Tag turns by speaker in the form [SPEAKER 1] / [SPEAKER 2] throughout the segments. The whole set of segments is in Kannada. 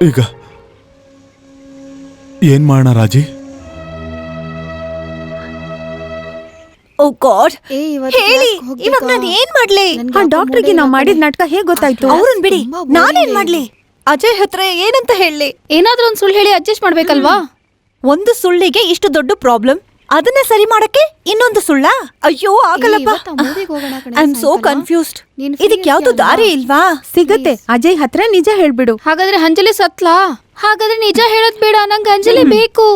[SPEAKER 1] ಈಗ ಏನ್ ಮಾಡೋಣ ರಾಜಿ?
[SPEAKER 2] ಓ ಗಾಡ್
[SPEAKER 3] ಏ, ಇವತ್ತು
[SPEAKER 2] ಹೇಳಿ
[SPEAKER 3] class ಹೋಗ್ಬೇಕಾ?
[SPEAKER 2] ಇವಾಗ ನಾನು ಏನ್ ಮಾಡ್ಲಿ?
[SPEAKER 3] ನನ್ಗೆ
[SPEAKER 4] ಆ
[SPEAKER 3] ಯಾಕೋ
[SPEAKER 4] ಡಾಕ್ಟರ್ಗೆ
[SPEAKER 3] ಮೂಡೇ
[SPEAKER 4] ನಾವ್
[SPEAKER 3] ಇಲ್ಲ
[SPEAKER 4] ಮಾಡಿದ ನಾಟಕ ಹೇಗ್ ಗೊತ್ತಾಯ್ತು?
[SPEAKER 2] ಅವ್ರನ್ ಬಿಡಿ.
[SPEAKER 3] ತುಂಬಾ boring
[SPEAKER 2] ನಾನೇನ್
[SPEAKER 3] ಇದೆ.
[SPEAKER 2] ಮಾಡ್ಲಿ? ಅಜಯ್ ಹತ್ರ ಏನಂತ ಹೇಳಿ?
[SPEAKER 5] ಏನಾದ್ರೂ ಒಂದ್ ಸುಳ್ಳು ಹೇಳಿ ಅಡ್ಜಸ್ಟ್ ಮಾಡ್ಬೇಕಲ್ವಾ?
[SPEAKER 2] ಒಂದು ಸುಳ್ಳಿಗೆ ಇಷ್ಟು ದೊಡ್ಡ ಪ್ರಾಬ್ಲಮ್ ಅದನ್ನ ಸರಿ ಮಾಡಕ್ಕೆ ಇನ್ನೊಂದು ಸುಳ್ಳ? ಅಯ್ಯೋ ಆಗಲ್ಲಪ್ಪ.
[SPEAKER 3] ಇವತ್ತು ಆ ಹೋಗೋಣ ಕಣೆ
[SPEAKER 2] ಐ ಆಮ್ ಸೋ ಕನ್ಫ್ಯೂಸ್ಡ್
[SPEAKER 3] ನೀನ್
[SPEAKER 2] ಇದಕ್ಕೆ ಯಾವ್ದು ದಾರಿ ಇಲ್ವಾ?
[SPEAKER 4] ಸಿಗತ್ತೆ. ಅಜಯ್ ಹತ್ರ ನಿಜ ಹೇಳ್ಬಿಡು.
[SPEAKER 5] ಹಾಗಾದ್ರೆ ಅಂಜಲಿ ಸತ್ಲಾ? ಹಾಗಾದ್ರೆ ನಿಜ ಹೇಳೋದ್ ಬೇಡ ನಂಗೆ ಅಂಜಲಿ ಬೇಕು.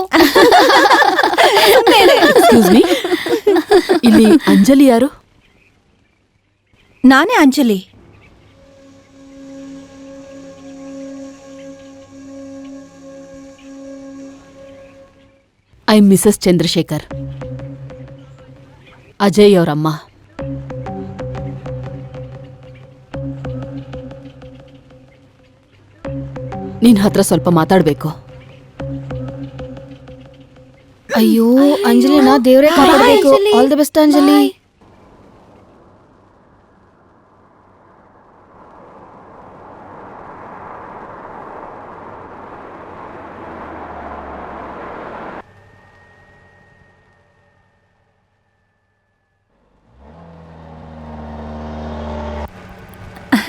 [SPEAKER 6] ಇಲ್ಲಿ ಅಂಜಲಿ ಯಾರು?
[SPEAKER 2] ನಾನೇ Anjali.
[SPEAKER 6] I Mrs Chandrashekar. Ajay ಅವರಮ್ಮ. ನಿನ್ ಹತ್ರ ಸ್ವಲ್ಪ ಮಾತಾಡಬೇಕು.
[SPEAKER 5] ಅಯ್ಯೋ ಅಂಜಲಿನ ದೇವರೇ ಕಾಪಾಡಬೇಕು. All the best Anjali.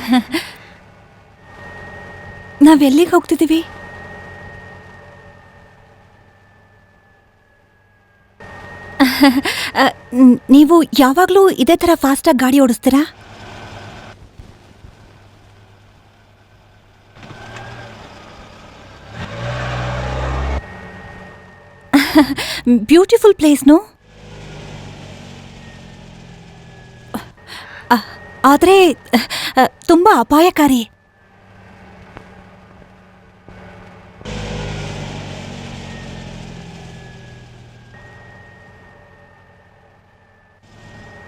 [SPEAKER 2] ನಾವ್ ಹೋಗ್ತಿದ್ದೀವಿ? ನೀವು ಯಾವಾಗಲೂ ಇದೇ ಥರ ಫಾಸ್ಟಾಗಿ ಗಾಡಿ ಓಡಿಸ್ತೀರಾ? ಬ್ಯೂಟಿಫುಲ್ ಪ್ಲೇಸ್ ನೋ ಅ, ಆದ್ರೆ ತುಂಬ ಅಪಾಯಕಾರಿ.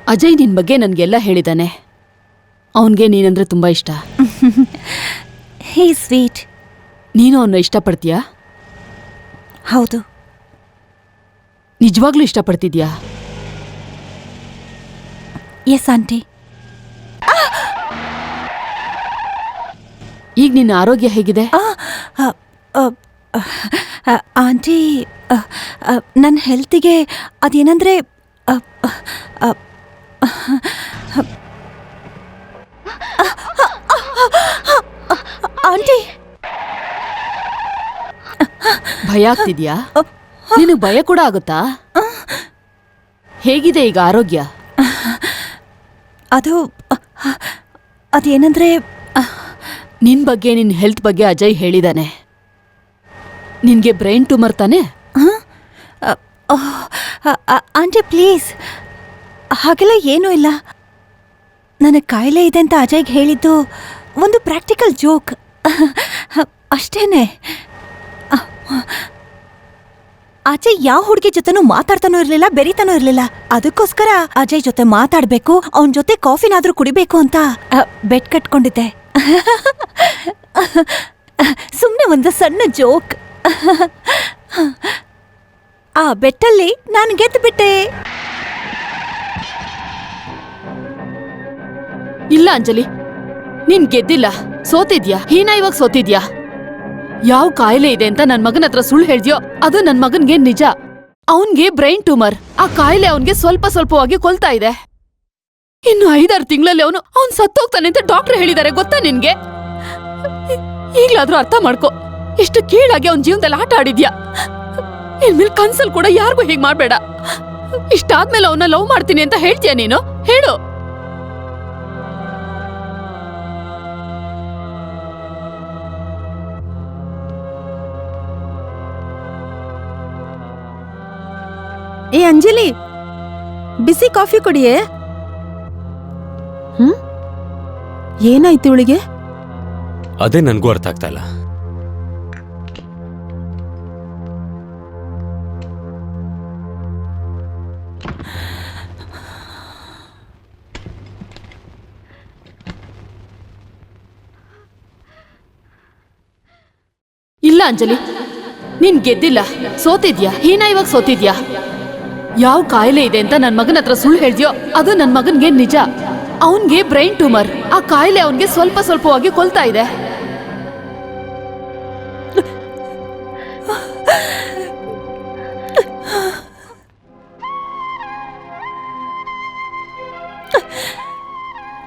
[SPEAKER 6] ಅಜಯ್ ನಿನ್ ಬಗ್ಗೆ ನನ್ಗೆಲ್ಲ ಹೇಳಿದಾನೆ. ಅವನ್ಗೆ ನೀನಂದ್ರೆ ತುಂಬಾ ಇಷ್ಟ.
[SPEAKER 2] ಹೇ ಸ್ವೀಟ್.
[SPEAKER 6] ನೀನು ಅವನ್ನ ಇಷ್ಟಪಡ್ತೀಯಾ?
[SPEAKER 2] ಹೌದು.
[SPEAKER 6] ನಿಜವಾಗ್ಲೂ ಇಷ್ಟಪಡ್ತಿದ್ಯಾ?
[SPEAKER 2] ಎಸ್ ಆಂಟಿ
[SPEAKER 6] ಈಗ ನಿನ್ನ ಆರೋಗ್ಯ ಹೇಗಿದೆ
[SPEAKER 2] ಆಂಟಿ ನನ್ನ ಹೆಲ್ತಿಗೆ ಅದೇನಂದ್ರೆ ಆಂಟಿ
[SPEAKER 6] ಭಯ ಆಗ್ತಿದ್ಯಾ ನಿನಗೆ ಭಯ ಕೂಡ ಆಗುತ್ತಾ ಹೇಗಿದೆ ಈಗ ಆರೋಗ್ಯ
[SPEAKER 2] ಅದು ಅದೇನಂದ್ರೆ
[SPEAKER 6] ನಿನ್ ಬಗ್ಗೆ, ನಿನ್ ಹೆಲ್ತ್ ಬಗ್ಗೆ ಅಜಯ್ ಹೇಳಿದಾನೆ. ನಿನ್ಗೆ ಬ್ರೈನ್ ಟ್ಯೂಮರ್ ತಾನೆ?
[SPEAKER 2] ಆಂಟಿ ಪ್ಲೀಸ್ ಹಾಗೆಲ್ಲ ಏನೂ ಇಲ್ಲ. ನನಗೆ ಕಾಯಿಲೆ ಇದೆ ಅಂತ ಅಜಯ್ಗೆ ಹೇಳಿದ್ದು ಒಂದು ಪ್ರಾಕ್ಟಿಕಲ್ ಜೋಕ್ ಅಷ್ಟೇನೆ. ಅಜಯ್ ಯಾವ ಹುಡುಗಿ ಜೊತೆನೂ ಮಾತಾಡ್ತಾನೂ ಇರಲಿಲ್ಲ, ಬೆರಿತಾನೂ ಇರಲಿಲ್ಲ. ಅದಕ್ಕೋಸ್ಕರ ಅಜಯ್ ಜೊತೆ ಮಾತಾಡಬೇಕು, ಅವನ ಜೊತೆ ಕಾಫಿನಾದ್ರೂ ಕುಡಿಬೇಕು ಅಂತ ಬೆಟ್ ಕಟ್ಕೊಂಡಿದ್ದೆ. ಸುಮ್ಮನೆ ಒಂದು ಸಣ್ಣ ಜೋಕ್. ಆ ಬೆಟ್ಟಲ್ಲಿ ನಾನು ಗೆದ್ದು ಬಿಟ್ಟೆ
[SPEAKER 6] ಇಲ್ಲ ಅಂಜಲಿ, ನೀನ್ ಗೆದ್ದಿಲ್ಲ, ಸೋತಿದ್ಯಾ? ಹೀನ ಇವಾಗ ಸೋತಿದ್ಯಾ? ಯಾವ ಕಾಯಿಲೆ ಇದೆ ಅಂತ ನನ್ ಮಗನ ಹತ್ರ ಸುಳ್ಳು ಹೇಳ್ದ್ಯೋ, ಅದು ನನ್ ಮಗನ್ಗೆ ನಿಜ. ಅವನ್ಗೆ ಬ್ರೈನ್ ಟ್ಯೂಮರ್ ಆ ಕಾಯಿಲೆ ಅವನ್ಗೆ ಸ್ವಲ್ಪ ಸ್ವಲ್ಪವಾಗಿ ಕೊಲ್ತಾ ಇದೆ. ಇನ್ನು ಐದಾರು ತಿಂಗಳಲ್ಲಿ ಅವನು ಅವ್ನು ಸತ್ತೋಗ್ತಾನೆ ಅಂತ ಡಾಕ್ಟರ್ ಹೇಳಿದ್ದಾರೆ, ಗೊತ್ತಾ ನಿನ್ಗೆ? ಈಗ್ಲಾದ್ರೂ ಅರ್ಥ ಮಾಡ್ಕೊ. ಎಷ್ಟು ಕೀಳಾಗಿ ಅವನ್ ಜೀವನದಲ್ಲಿ ಆಟ ಆಡಿದ್ಯಾ? ಇನ್ಮೇಲೆ ಕನ್ಸಲ್ ಕೂಡ ಯಾರಿಗೂ ಹೀಗ್ ಮಾಡ್ಬೇಡ. ಇಷ್ಟಾದ್ಮೇಲೆ ಅವನ್ನ ಲವ್ ಮಾಡ್ತೀನಿ ಅಂತ ಹೇಳ್ತೀಯ ನೀನು? ಹೇಳು.
[SPEAKER 4] ಏ ಅಂಜಲಿ, ಬಿಸಿ ಕಾಫಿ ಕುಡಿಯೇ? ಏನಾಯ್ತು ಇವಳಿಗೆ?
[SPEAKER 7] ಅದೇ ನನಗೂ ಅರ್ಥ ಆಗ್ತಾ ಇಲ್ಲ.
[SPEAKER 6] ಇಲ್ಲ ಅಂಜಲಿ ನೀನ್ ಗೆದ್ದಿಲ್ಲ ಸೋತಿದ್ಯಾ? ಹೀನಾ ಇವಾಗ ಸೋತಿದ್ಯಾ? ಯಾವ ಕಾಯಿಲೆ ಇದೆ ಅಂತ ನನ್ ಮಗನ ಹತ್ರ ಸುಳ್ಳು ಹೇಳ್ದಿಯೋ ಅದು ನನ್ ಮಗನ್ಗೆ ನಿಜ. ಅವನ್ಗೆ ಬ್ರೈನ್ ಟ್ಯೂಮರ್. ಆ ಕಾಯಿಲೆ ಅವನ್ಗೆ ಸ್ವಲ್ಪ ಸ್ವಲ್ಪವಾಗಿ ಕೊಲ್ತಾ ಇದೆ.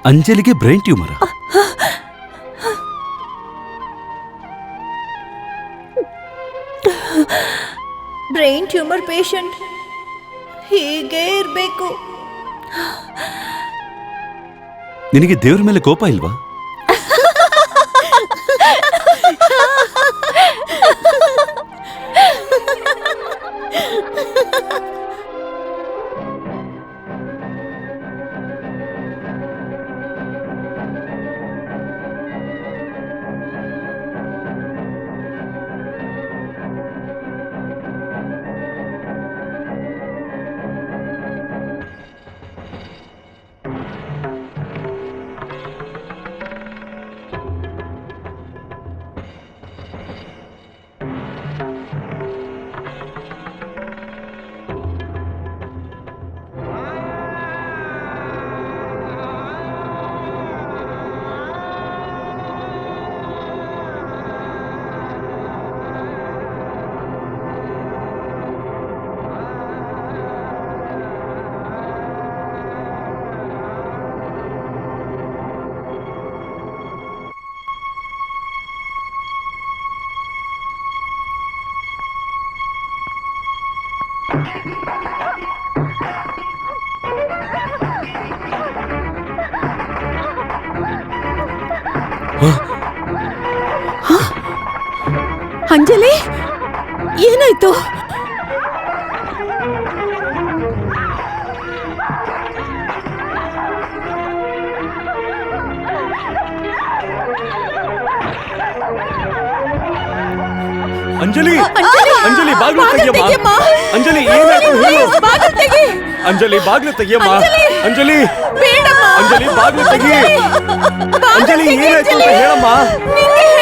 [SPEAKER 1] ಅಂಜಲಿಗೆ brain tumour?
[SPEAKER 2] Brain tumour patient ಹೀಗೆ
[SPEAKER 1] ನಿನಗೆ ದೇವ್ರ ಮೇಲೆ ಕೋಪ ಇಲ್ವಾ?
[SPEAKER 4] ಅಂಜಲಿ ಏನಾಯ್ತು?
[SPEAKER 7] ಅಂಜಲಿ ಅಂಜಲಿ ಬಾಗಿಲು ತೆಗಿಯಮ್ಮ. ಅಂಜಲಿ ಏನಾಯ್ತು? ಹೇಳು. ಅಂಜಲಿ ಬಾಗಿಲು ತೆಗಿಯಮ್ಮ. ಅಂಜಲಿ. ಅಂಜಲಿ ಬಾಗ್ಲು ತೆಗಿ ಅಂಜಲಿ ಏನಾಯ್ತು ಅಂತ ಹೇಳಮ್ಮ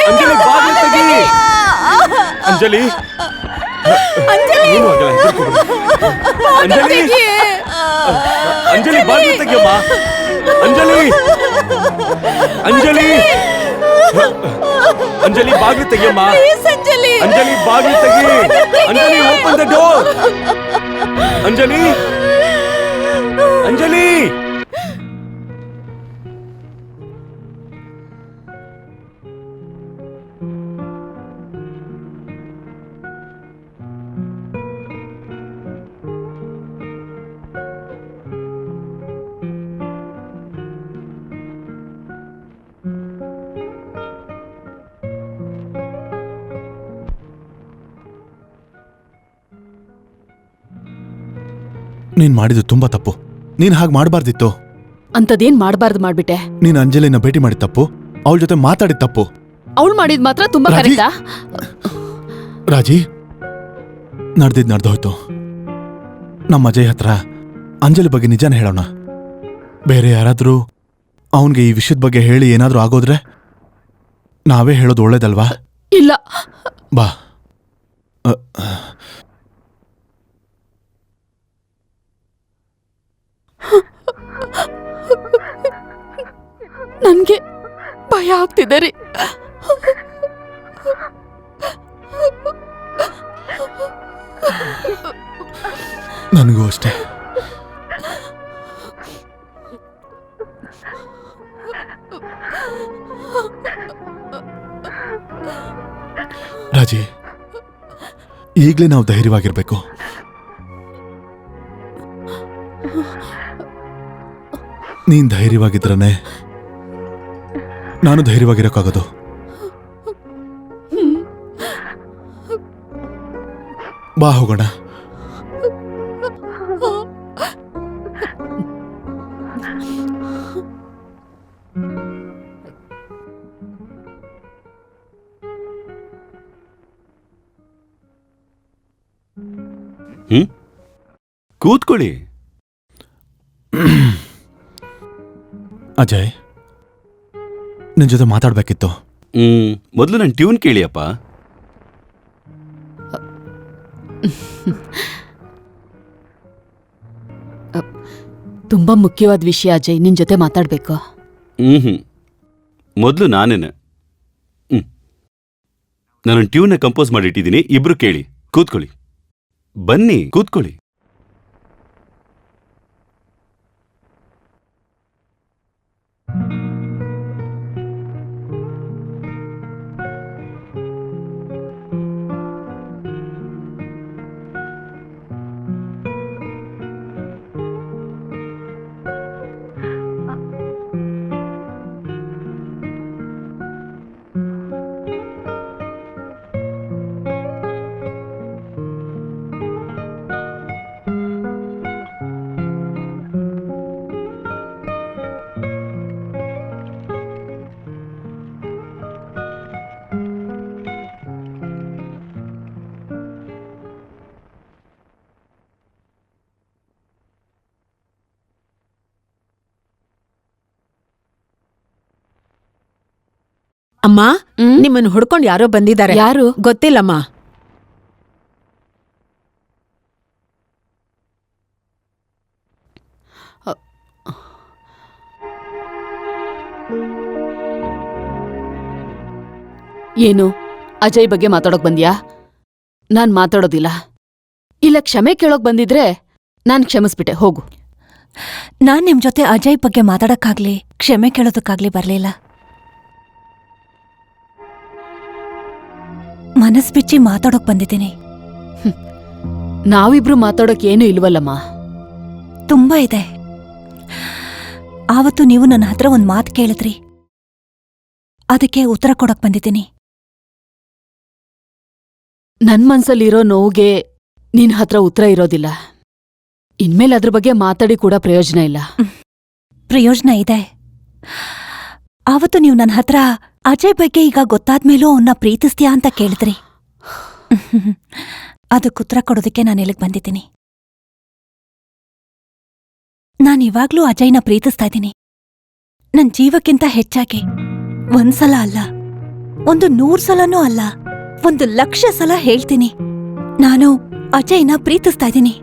[SPEAKER 7] ಅಂಜಲಿ ಬಾಗ್ಲು ತೆಗಿ ಅಂಜಲಿ ಏನು ಆಗಲ್ಲ ಹೆದ್ರ್ಕೋಬೇಡ. ಅಂಜಲಿ ಅಂಜಲಿ ಬಾಗ್ಲು ತೆಗಿಯಮ್ಮ ಅಂಜಲಿ ಅಂಜಲಿ ಅಂಜಲಿ ಬಾಗ್ಲು ತೆಗಿಯಮ್ಮ ಅಂಜಲಿ ಬಾಗಿಲು ತೆಗಿ Anjali open the door Anjali Anjali
[SPEAKER 3] ನೀನ್ ಮಾಡಿದ್ದು ತುಂಬಾ ತಪ್ಪು. ನೀನ್ ಹಾಗೆ ಮಾಡಬಾರ್ದಿತ್ತು.
[SPEAKER 6] ಅಂತದೇನ್ ಮಾಡ್ಬಾರ್ದು ಮಾಡ್ಬಿಟ್ಟೆ?
[SPEAKER 3] ನೀನ್ ಅಂಜಲಿನ ಭೇಟಿ ಮಾಡಿದ ತಪ್ಪು ಅವಳ ಜೊತೆ ಮಾತಾಡಿದ ತಪ್ಪು.
[SPEAKER 6] ಅವಳು ಮಾಡಿದ್ ಮಾತ್ರ ತುಂಬಾ
[SPEAKER 3] ರಾಜಿ.
[SPEAKER 6] ಕರೆಕ್ಟಾ?
[SPEAKER 3] ರಾಜಿ! ನಡ್ದಿದ್ ನಡ್ದೋಯ್ತು ನಮ್ಮ ಅಜಯ್ ಹತ್ರ ಅಂಜಲಿ ಬಗ್ಗೆ ನಿಜಾನ ಹೇಳೋಣ. ಬೇರೆ ಯಾರಾದ್ರೂ ಅವನ್ಗೆ ಈ ವಿಷಯದ ಬಗ್ಗೆ ಹೇಳಿ ಏನಾದ್ರೂ ಆಗೋದ್ರೆ ನಾವೇ ಹೇಳೋದು ಒಳ್ಳೇದಲ್ವಾ?
[SPEAKER 6] ಇಲ್ಲ.
[SPEAKER 3] ಬಾ. ಅ,
[SPEAKER 6] ನನ್ಗೆ ಭಯ ಆಗ್ತಿದೆ ರೀ.
[SPEAKER 3] ನನಗೂ ಅಷ್ಟೇ. ರಾಜಿ ಈಗಲೇ ನಾವು ಧೈರ್ಯವಾಗಿರ್ಬೇಕು. ನೀನ್ ಧೈರ್ಯವಾಗಿದ್ರನೆ? ನಾನು ಧೈರ್ಯವಾಗಿರೋಕ್ಕಾಗೋದು. ಬಾ ಹೋಗೋಣ.
[SPEAKER 1] ಕೂತ್ಕೊಳ್ಳಿ.
[SPEAKER 3] ಅಜಯ್ ನಿನ್ ಜೊತೆ ಮಾತಾಡ್ಬೇಕಿತ್ತು.
[SPEAKER 1] ಹ್ಮ್ ಮೊದಲು ನನ್ನ ಟ್ಯೂನ್ ಕೇಳಿಯಪ್ಪ.
[SPEAKER 6] ತುಂಬಾ ಮುಖ್ಯವಾದ ವಿಷಯ ಅಜಯ್ ನಿನ್ ಜೊತೆ ಮಾತಾಡ್ಬೇಕು.
[SPEAKER 1] ಹ್ಮ್ ಹ್ಮ್. ಮೊದಲು ನಾನೇನೆ. ಹ್ಮ್. ನಾನು ಟ್ಯೂನ್ನ ಕಂಪೋಸ್ ಮಾಡಿಟ್ಟಿದ್ದೀನಿ ಇಬ್ರು ಕೇಳಿ ಕೂತ್ಕೊಳ್ಳಿ. ಬನ್ನಿ ಕೂತ್ಕೊಳ್ಳಿ.
[SPEAKER 4] ಅಮ್ಮ ನಿಮ್ಮನ್ನು ಹುಡ್ಕೊಂಡು ಯಾರೋ ಬಂದಿದ್ದಾರೆ.
[SPEAKER 6] ಯಾರು?
[SPEAKER 4] ಗೊತ್ತಿಲ್ಲಮ್ಮ.
[SPEAKER 6] ಏನು? ಅಜಯ್ ಬಗ್ಗೆ ಮಾತಾಡೋಕ್ ಬಂದ್ಯಾ? ನಾನ್ ಮಾತಾಡೋದಿಲ್ಲ. ಇಲ್ಲ ಕ್ಷಮೆ ಕೇಳೋಕ್ ಬಂದಿದ್ರೆ ನಾನ್ ಕ್ಷಮಿಸ್ಬಿಟ್ಟೆ ಹೋಗು.
[SPEAKER 2] ನಾನ್ ನಿಮ್ ಜೊತೆ ಅಜಯ್ ಬಗ್ಗೆ ಮಾತಾಡಕ್ಕಾಗ್ಲಿ ಕ್ಷಮೆ ಕೇಳೋದಕ್ಕಾಗ್ಲಿ ಬರ್ಲಿಲ್ಲ. ಮನಸ್ ಬಿಚ್ಚಿ ಮಾತಾಡೋಕ್ ಬಂದಿದ್ದೀನಿ.
[SPEAKER 6] ನಾವಿಬ್ರು ಮಾತಾಡೋಕ್ ಏನೂ ಇಲ್ವಲ್ಲಮ್ಮ.
[SPEAKER 2] ತುಂಬಾ ಇದೆ. ಆವತ್ತು ನೀವು ನನ್ನ ಹತ್ರ ಒಂದ್ ಮಾತು ಕೇಳಿದ್ರಿ. ಅದಕ್ಕೆ ಉತ್ತರ ಕೊಡಕ್ ಬಂದಿದ್ದೀನಿ.
[SPEAKER 6] ನನ್ ಮನ್ಸಲ್ಲಿರೋ ನೋವಿಗೆ ನಿನ್ ಹತ್ರ ಉತ್ತರ ಇರೋದಿಲ್ಲ. ಇನ್ಮೇಲೆ ಅದ್ರ ಬಗ್ಗೆ ಮಾತಾಡಿ ಕೂಡ ಪ್ರಯೋಜನ ಇಲ್ಲ.
[SPEAKER 2] ಪ್ರಯೋಜನ ಇದೆ. ಆವತ್ತು ನೀವು ನನ್ನ ಹತ್ರ ಅಜಯ್ ಬಗ್ಗೆ ಈಗ ಗೊತ್ತಾದ್ಮೇಲೂ ಅವನ್ನ ಪ್ರೀತಿಸ್ತೀಯಾ ಅಂತ ಕೇಳಿದ್ರಿ. ಅದಕ್ಕೆ ಉತ್ತರ ಕೊಡೋದಕ್ಕೆ ನಾನು ಇಲ್ಲಿಗೆ ಬಂದಿದ್ದೀನಿ. ನಾನು ಇವಾಗ್ಲೂ ಅಜಯ್ನ ಪ್ರೀತಿಸ್ತಾ ಇದ್ದೀನಿ. ನನ್ ಜೀವಕ್ಕಿಂತ ಹೆಚ್ಚಾಗಿ ಒಂದ್ಸಲ ಅಲ್ಲ, ಒಂದು ನೂರ್ ಸಲನೂ ಅಲ್ಲ, ಒಂದು ಲಕ್ಷ ಸಲ ಹೇಳ್ತೀನಿ. ನಾನು ಅಜಯ್ನ ಪ್ರೀತಿಸ್ತಾ ಇದ್ದೀನಿ.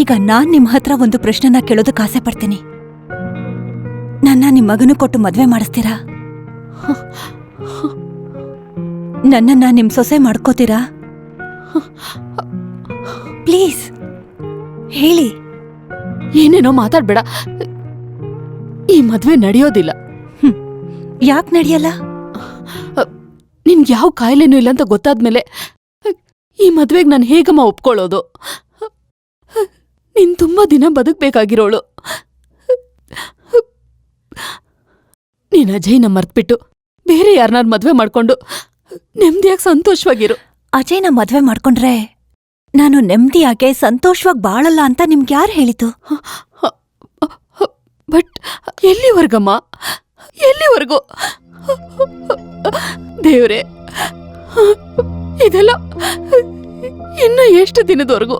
[SPEAKER 2] ಈಗ ನಾನ್ ನಿಮ್ಮ ಹತ್ರ ಒಂದು ಪ್ರಶ್ನೆನ ಕೇಳೋದಕ್ಕೆ ಆಸೆ ಪಡ್ತೀನಿ. ನನ್ನ ನಿಮ್ಮ ಮಗನು ಕೊಟ್ಟು ಮದ್ವೆ ಮಾಡಿಸ್ತೀರಾ? ನನ್ನನ್ನ ನಿಮ್ ಸೊಸೆ ಮಾಡ್ಕೋತೀರಾ? ಪ್ಲೀಸ್ ಹೇಳಿ.
[SPEAKER 6] ಏನೇನೋ ಮಾತಾಡ್ಬೇಡ. ಈ ಮದ್ವೆ ನಡೆಯೋದಿಲ್ಲ.
[SPEAKER 2] ಯಾಕೆ ನಡೆಯಲ್ಲ?
[SPEAKER 6] ನಿನ್ಗೆ ಯಾವ ಕಾಯಿಲೆನೂ ಇಲ್ಲ ಅಂತ ಗೊತ್ತಾದ್ಮೇಲೆ ಈ ಮದ್ವೆಗ್ ನಾನು ಹೇಗಮ್ಮ ಒಪ್ಕೊಳ್ಳೋದು? ನೀನು ತುಂಬಾ ದಿನ ಬದುಕ್ಬೇಕಾಗಿರೋಳು. ನೀನ್ ಅಜಯ್ನ ಮರ್ತ್ಬಿಟ್ಟು ಬೇರೆ ಯಾರನ್ನಾರು ಮದ್ವೆ ಮಾಡ್ಕೊಂಡು ನೆಮ್ಮದಿಯಾಗಿ ಸಂತೋಷವಾಗಿರು.
[SPEAKER 2] ಅಜಯ್ನ ಮದ್ವೆ ಮಾಡ್ಕೊಂಡ್ರೆ ನಾನು ನೆಮ್ಮದಿಯಾಗೆ ಸಂತೋಷವಾಗಿ ಬಾಳಲ್ಲ ಅಂತ ನಿಮ್ಗೆ ಯಾರು ಹೇಳಿತು
[SPEAKER 6] ಬಟ್ ಎಲ್ಲಿವರೆಗಮ್ಮ? ಎಲ್ಲಿವರೆಗೂ? ದೇವ್ರೆ ಇದೆಲ್ಲ ಇನ್ನು ಎಷ್ಟು ದಿನದವರೆಗೂ?